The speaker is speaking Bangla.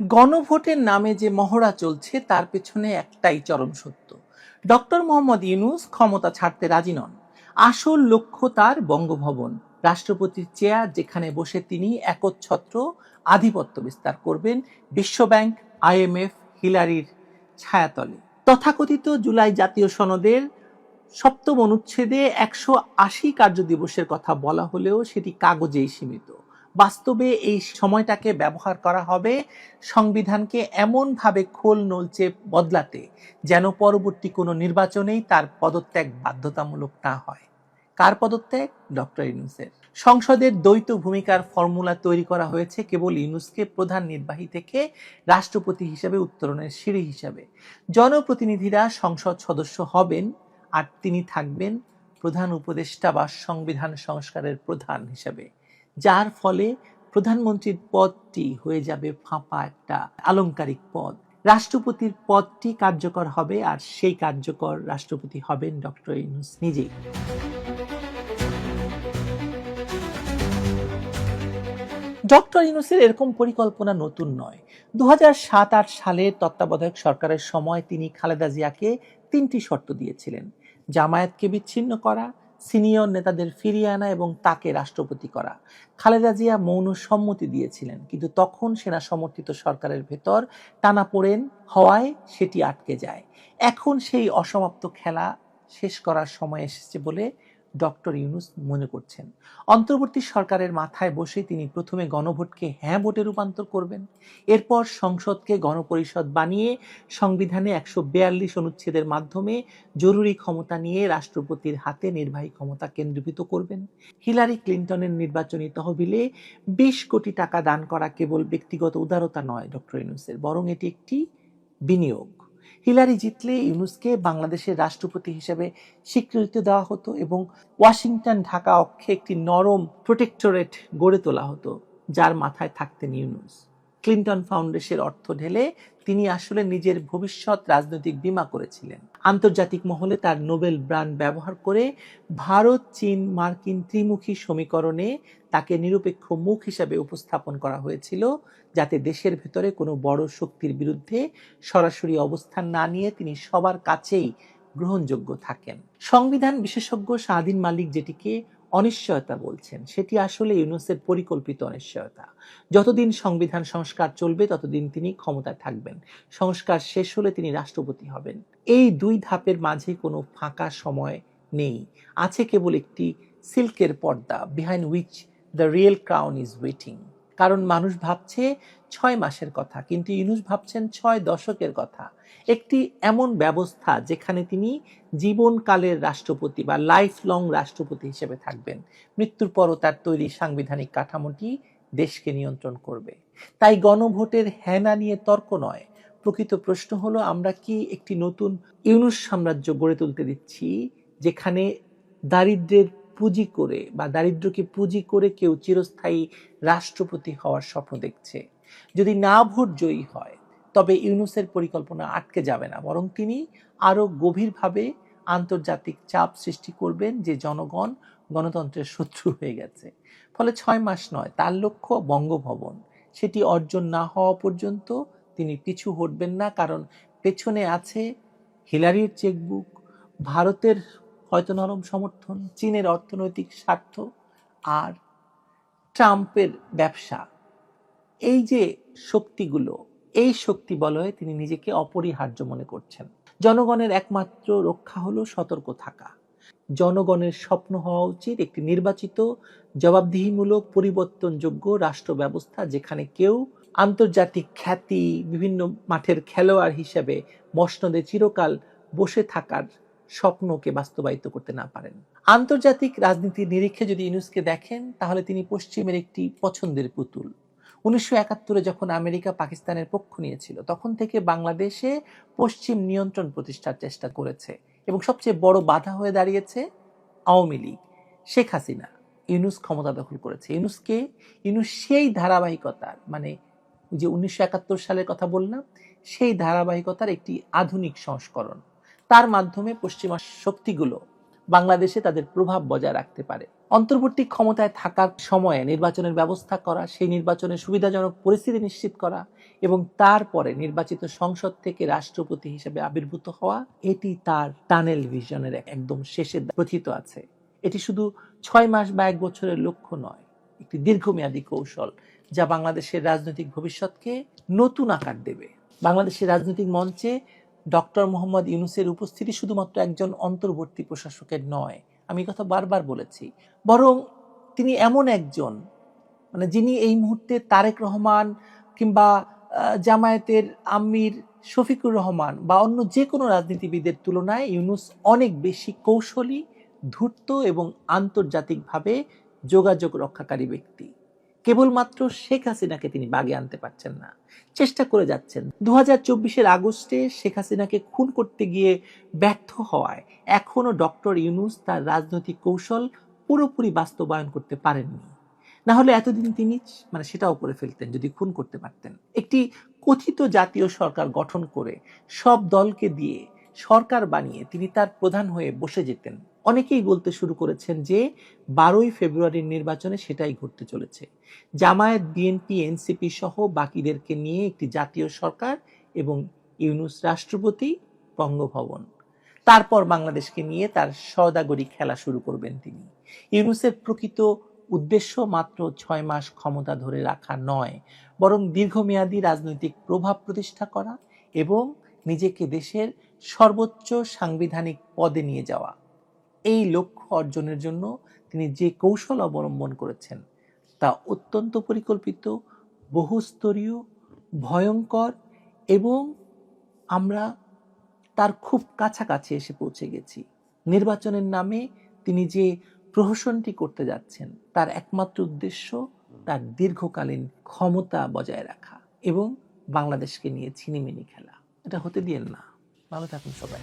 গণভোটের নামে যে মহড়া চলছে, তার পেছনে একটাই চরম সত্য। ডক্টর মোহাম্মদ ইউনুস ক্ষমতা ছাড়তে রাজি নন। আসল লক্ষ্য তার বঙ্গভবন। রাষ্ট্রপতির চেয়ার যেখানে বসে তিনি একচ্ছত্র আধিপত্য বিস্তার করবেন বিশ্বব্যাংক আইএমএফ হিলারির ছায়াতলে। তথাকথিত জুলাই জাতীয় সনদের সপ্তম অনুচ্ছেদে একশো আশি কার্যদিবসের কথা বলা হলেও সেটি কাগজেই সীমিত। বাস্তবে এই সময়টাকে ব্যবহার করা হবে সংবিধানকে এমনভাবে খোল নলচে বদলাতে যেন পরবর্তী কোনো নির্বাচনেই তার পদত্যাগ বাধ্যতামূলক না হয়। কার পদত্যাগ? ডক্টর ইউনুসের। সংসদের দ্বৈত ভূমিকার ফর্মুলা তৈরি করা হয়েছে কেবল ইউনুসকে প্রধান নির্বাহী থেকে রাষ্ট্রপতি হিসেবে, উত্তরণের সিঁড়ি হিসাবে। জনপ্রতিনিধিরা সংসদ সদস্য হবেন আর তিনি থাকবেন প্রধান উপদেষ্টা বা সংবিধান সংস্কারের প্রধান হিসেবে। যার ফলে প্রধানমন্ত্রীর পদটি হয়ে যাবে ফাঁপা একটা আলংকারিক পদ। রাষ্ট্রপতির পদটি কার্যকর হবে আর সেই কার্যকর রাষ্ট্রপতি হবেন ডক্টর ইউনুস নিজেই। ডক্টর ইউনুসের এরকম পরিকল্পনা নতুন নয়। দু সাত আট সালের তত্ত্বাবধায়ক সরকারের সময় তিনি খালেদা জিয়াকে তিনটি শর্ত দিয়েছিলেন। জামায়াতকে বিচ্ছিন্ন করা সিনিয়র নেতাদের ফিরিয়ে আনা এবং তাকে রাষ্ট্রপতি করা। খালেদা জিয়া মৌন সম্মতি দিয়েছিলেন, কিন্তু তখন সেনা সমর্থিত সরকারের ভেতর টানা পড়েন হওয়ায় সেটি আটকে যায়। এখন সেই অসমাপ্ত খেলা শেষ করার সময় এসেছে বলে ডক্টর ইউনুস মনে করছেন। অন্তর্বর্তী সরকারের মাথায় বসে তিনি প্রথমে গণভোটকে হ্যাঁ ভোটে রূপান্তর করবেন। এরপর সংসদকে গণপরিষদ বানিয়ে সংবিধানে একশো বিয়াল্লিশ অনুচ্ছেদের মাধ্যমে জরুরি ক্ষমতা নিয়ে রাষ্ট্রপতির হাতে নির্বাহী ক্ষমতা কেন্দ্রীভূত করবেন। হিলারি ক্লিন্টনের নির্বাচনী তহবিলে বিশ কোটি টাকা দান করা কেবল ব্যক্তিগত উদারতা নয়, ডক্টর ইউনুসের, বরং এটি একটি বিনিয়োগ। হিলারি জিতলে ইউনুসকে বাংলাদেশের রাষ্ট্রপতি হিসেবে স্বীকৃতি দেওয়া হতো এবং ওয়াশিংটন, ঢাকা অক্ষে একটি নরম প্রোটেক্টরেট গড়ে তোলা হতো, যার মাথায় থাকতেন ইউনুস। ক্লিন্টন ফাউন্ডেশনের অর্থ ঢেলে তিনি আসলে নিজের ভবিষ্যৎ রাজনৈতিক বিমা করেছিলেন। আন্তর্জাতিক মহলে তার নোবেল ব্র্যান্ড ব্যবহার করে ভারত, চীন, মার্কিন ত্রিমুখী সমীকরণে তাকে নিরপেক্ষ মুখ হিসাবে উপস্থাপন করা হয়েছিল, যাতে দেশের ভেতরে কোনো বড় শক্তির বিরুদ্ধে সরাসরি অবস্থান না নিয়ে তিনি সবার কাছেই গ্রহণযোগ্য থাকেন। সংবিধান বিশেষজ্ঞ স্বাধীন মালিক যেটিকে অনিশ্চয়তা বলছেন। সেটি আসলে ইউনুসের পরিকল্পিত অনিশ্চয়তা। যতদিন সংবিধান সংস্কার চলবে, ততদিন তিনি ক্ষমতায় থাকবেন। সংস্কার শেষ হলে তিনি রাষ্ট্রপতি হবেন। এই দুই ধাপের মাঝে কোনো ফাঁকা সময় নেই। আছে কেবল একটি সিল্কের পর্দা behind which the real crown is waiting কারণ মানুষ ভাবছে ছয় মাসের কথা, কিন্তু ইউনুস ভাবছেন ছয় দশকের কথা। একটি এমন ব্যবস্থা যেখানে তিনি জীবনকালের রাষ্ট্রপতি বা লাইফ লং রাষ্ট্রপতি হিসেবে থাকবেন। মৃত্যুর পরও তার তৈরি সাংবিধানিক কাঠামোটি দেশকে নিয়ন্ত্রণ করবে। তাই গণভোটের হ্যানা নিয়ে তর্ক নয়। প্রকৃত প্রশ্ন হলো, আমরা কি একটি নতুন ইউনুস সাম্রাজ্য গড়ে তুলতে দিচ্ছি, যেখানে দারিদ্রের পুঁজি করে বা দারিদ্রকে পুঁজি করে কেউ চিরস্থায়ী রাষ্ট্রপতি হওয়ার স্বপ্ন দেখছে। যদি না ভোট জয়ী হয়, তবে ইউনুসের পরিকল্পনা আটকে যাবে না, বরং তিনি আরও গভীরভাবে আন্তর্জাতিক চাপ সৃষ্টি করবেন যে জনগণ গণতন্ত্রের শত্রু হয়ে গেছে। ফলে ছয় মাস নয়, তার লক্ষ্য বঙ্গভবন। সেটি অর্জন না হওয়া পর্যন্ত তিনি পিছু হটবেন না, কারণ পেছনে আছে হিলারির চেকবুক, ভারতের হয়তো নরম সমর্থন, চীনের অর্থনৈতিক স্বার্থ আর ট্রাম্পের ব্যবসা। এই যে শক্তিগুলো, এই শক্তি বলয়ে তিনি নিজেকে অপরিহার্য মনে করছেন। জনগণের একমাত্র রক্ষা হলো সতর্ক থাকা। জনগণের স্বপ্ন হওয়া উচিত একটি নির্বাচিত, জবাবদিহিমূলক, পরিবর্তনযোগ্য রাষ্ট্র ব্যবস্থা যেখানে কেউ আন্তর্জাতিক খ্যাতি, বিভিন্ন মাঠের খেলোয়াড় হিসেবে মসনদে চিরকাল বসে থাকার স্বপ্নকে বাস্তবায়িত করতে না পারেন। আন্তর্জাতিক রাজনীতির নিরীক্ষে যদি ইউনুসকে দেখেন, তাহলে তিনি পশ্চিমের একটি পছন্দের পুতুল। উনিশশো একাত্তরে যখন আমেরিকা পাকিস্তানের পক্ষ নিয়েছিল, তখন থেকে বাংলাদেশে পশ্চিম নিয়ন্ত্রণ প্রতিষ্ঠার চেষ্টা করেছে এবং সবচেয়ে বড় বাধা হয়ে দাঁড়িয়েছে আওয়ামী লীগ। শেখ হাসিনা ইউনুস ক্ষমতা দখল করেছে। ইউনুসকে ইউনুস সেই ধারাবাহিকতার মানে যে উনিশশো একাত্তর সালের কথা বললাম, সেই ধারাবাহিকতার একটি আধুনিক সংস্করণ। তার মাধ্যমে পশ্চিমা শক্তিগুলো বাংলাদেশে তাদের প্রভাব বজায় রাখতে পারে। অন্তর্বর্তী ক্ষমতায় থাকার সময়ে নির্বাচনের ব্যবস্থা করা, সেই নির্বাচনের সুবিধাজনক পরিস্থিতি নিশ্চিত করা এবং তারপরে নির্বাচিত সংসদ থেকে রাষ্ট্রপতি হিসেবে আবির্ভূত হওয়া, এটি তার টানেল ভিশনের একদম শেষে প্রথিত আছে। এটি শুধু ছয় মাস বা এক বছরের লক্ষ্য নয়, একটি দীর্ঘমেয়াদী কৌশল যা বাংলাদেশের রাজনৈতিক ভবিষ্যৎকে নতুন আকার দেবে। বাংলাদেশের রাজনৈতিক মঞ্চে ডক্টর মোহাম্মদ ইউনুসের উপস্থিতি শুধুমাত্র একজন অন্তর্বর্তী প্রশাসকের নয়, আমি কথা বারবার বলেছি, বরং তিনি এমন একজন মানে যিনি এই মুহূর্তে তারেক রহমান কিংবা জামায়াতের আমির শফিকুর রহমান বা অন্য যে কোনো রাজনীতিবিদের তুলনায় ইউনুস অনেক বেশি কৌশলী, ধূর্ত এবং আন্তর্জাতিকভাবে যোগাযোগ রক্ষাকারী ব্যক্তি। কেবলমাত্র শেখ হাসিনাকে তিনি বাগে আনতে পারছেন না। চেষ্টা করে যাচ্ছেন। দু হাজার চব্বিশের আগস্টে শেখ হাসিনাকে খুন করতে গিয়ে ব্যর্থ হওয়ায় এখনও ডক্টর ইউনুস তার রাজনৈতিক কৌশল পুরোপুরি বাস্তবায়ন করতে পারেননি। না হলে এতদিন তিনি মানে সেটাও করে ফেলতেন যদি খুন করতে পারতেন। একটি কথিত জাতীয় সরকার গঠন করে সব দলকে দিয়ে সরকার বানিয়ে তিনি তার প্রধান হয়ে বসে যেতেন। অনেকেই বলতে শুরু করেছেন যে বারোই ফেব্রুয়ারির নির্বাচনে সেটাই ঘটতে চলেছে। জামায়াত, বিএনপি, এনসিপি সহ বাকিদেরকে নিয়ে একটি জাতীয় সরকার এবং ইউনুস রাষ্ট্রপতি বঙ্গভবন। তারপর বাংলাদেশকে নিয়ে তার সওদাগরি খেলা শুরু করবেন তিনি। ইউনুসের প্রকৃত উদ্দেশ্য মাত্র ছয় মাস ক্ষমতা ধরে রাখা নয়, বরং দীর্ঘমেয়াদী রাজনৈতিক প্রভাব প্রতিষ্ঠা করা এবং নিজেকে দেশের সর্বোচ্চ সাংবিধানিক পদে নিয়ে যাওয়া। এই লক্ষ্য অর্জনের জন্য তিনি যে কৌশল অবলম্বন করেছেন তা অত্যন্ত পরিকল্পিত, বহুস্তরীয়, ভয়ঙ্কর এবং আমরা তার খুব কাছাকাছি এসে পৌঁছে গেছি। নির্বাচনের নামে তিনি যে প্রহসনটি করতে যাচ্ছেন, তার একমাত্র উদ্দেশ্য তার দীর্ঘকালীন ক্ষমতা বজায় রাখা এবং বাংলাদেশকে নিয়ে ছিনিমিনি খেলা। এটা হতে দিয়েন না। ভালো থাকুন সবাই।